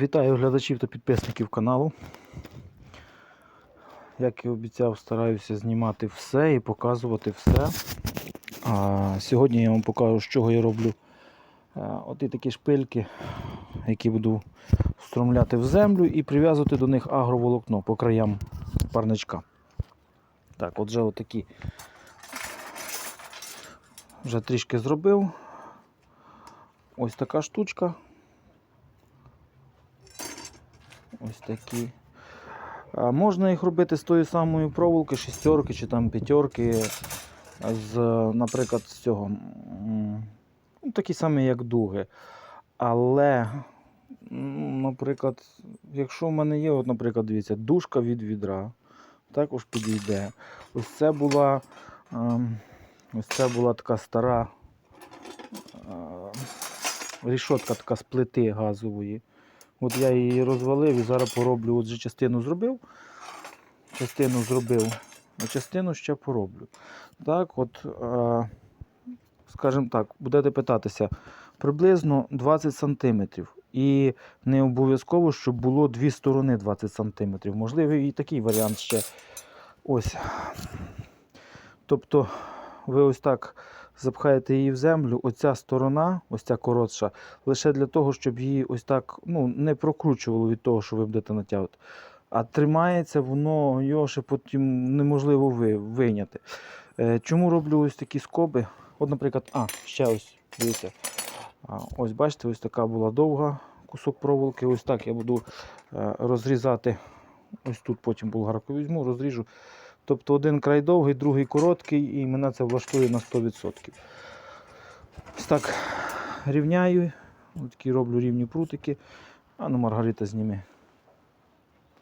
Вітаю глядачів та підписників каналу. Як і обіцяв, стараюся знімати все і показувати все. А, сьогодні я вам покажу, з чого я роблю а, оті такі шпильки, які буду встромляти в землю і прив'язувати до них агроволокно по краям парничка. Так, отже, отакі вже трішки зробив. Ось така штучка. Ось такі. А можна їх робити з тої самої проволоки, шістерки чи там п'ятерки. З, наприклад, з цього. Ну, такі самі, як дуги. Але, наприклад, якщо в мене є, от, наприклад, дивіться, дужка від відра, також підійде. Ось це була, ем, ось це була така стара рішотка така з плити газової. От я її розвалив і зараз пороблю. Отже, частину зробив, частину зробив, а частину ще пороблю. Так, от, е, скажімо так, будете питатися, приблизно 20 см. І не обов'язково, щоб було дві сторони 20 см. Можливо, і такий варіант ще. Ось. Тобто, ви ось так запхаєте її в землю, оця сторона, ось ця коротша, лише для того, щоб її ось так ну, не прокручувало від того, що ви будете натягувати. А тримається воно, його ще потім неможливо ви, вийняти. Е, чому роблю ось такі скоби? От, наприклад, а, ще ось, дивіться. Ось бачите, ось така була довга кусок проволоки. Ось так я буду е, розрізати. Ось тут потім болгарку візьму, розріжу. Тобто один край довгий, другий короткий, і мене це влаштує на 100%. Ось так рівняю, такі роблю рівні прутики. А ну Маргарита зніми.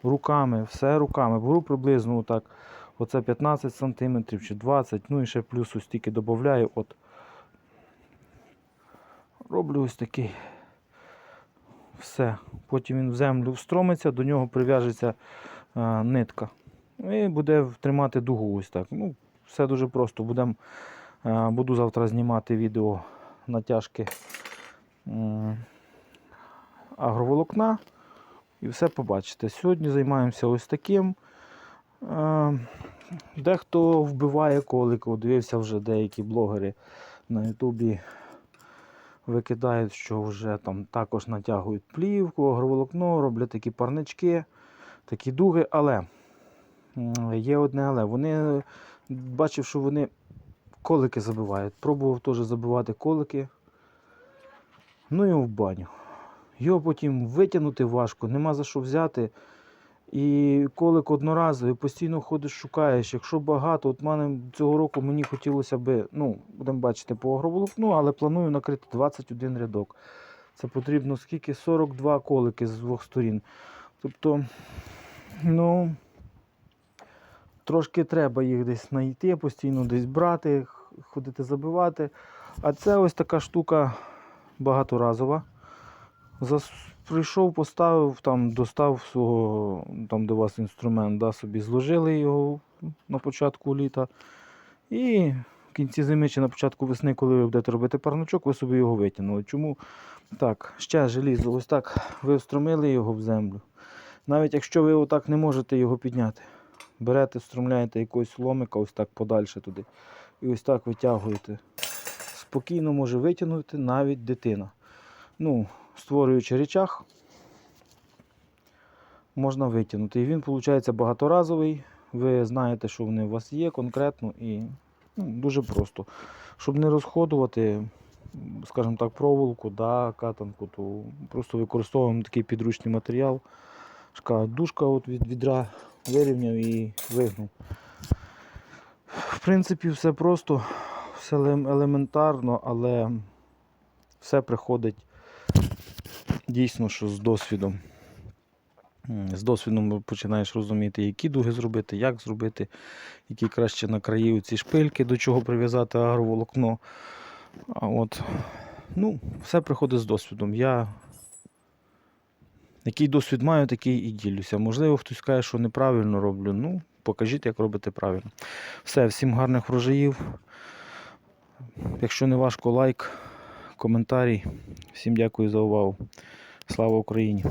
Руками, все руками. Беру приблизно отак. Оце 15 см чи 20 ну і ще плюс ось тільки додаю. От. Роблю ось такий. Все. Потім він в землю встромиться, до нього прив'яжеться е, нитка. І буде тримати дугу ось так. Ну, все дуже просто. Будем, е, буду завтра знімати відео натяжки агроволокна. І все побачите. Сьогодні займаємося ось таким. Е, Дехто вбиває колико, дивився вже деякі блогери на Ютубі. Викидають, що вже там також натягують плівку, агроволокно, роблять такі парнички, такі дуги, але є одне але. Вони бачив, що вони колики забивають. Пробував теж забивати колики. Ну і в баню. Його потім витягнути важко, нема за що взяти. І колик одноразовий, постійно ходиш, шукаєш. Якщо багато, от мене цього року мені хотілося би, ну, будемо бачити по агроволокну, але планую накрити 21 рядок. Це потрібно скільки? 42 колики з двох сторін. Тобто, ну, трошки треба їх десь знайти, постійно десь брати, ходити забивати. А це ось така штука багаторазова. Зас... Прийшов, поставив, там, достав свого, там, у вас інструмент, да, собі зложили його на початку літа. І в кінці зими чи на початку весни, коли ви будете робити парничок, ви собі його витягнули. Чому? Так, ще желізо, ось так ви встромили його в землю. Навіть якщо ви отак не можете його підняти, берете, встромляєте якогось ломика ось так подальше туди. І ось так витягуєте. Спокійно може витягнути навіть дитина. Ну, створюючи речах, можна витягнути. І він, виходить, багаторазовий. Ви знаєте, що вони у вас є конкретно і ну, дуже просто. Щоб не розходувати, скажімо так, проволоку, да, катанку, то просто використовуємо такий підручний матеріал. Дужка от від відра вирівняв і вигнув. В принципі, все просто, все елементарно, але все приходить дійсно, що з досвідом. З досвідом починаєш розуміти, які дуги зробити, як зробити, які краще на краї ці шпильки, до чого прив'язати агроволокно. А от, ну, все приходить з досвідом. Я який досвід маю, такий і ділюся. Можливо, хтось каже, що неправильно роблю. Ну, покажіть, як робити правильно. Все, всім гарних врожаїв. Якщо не важко, лайк, коментарі. Всім дякую за увагу. Слава Україні!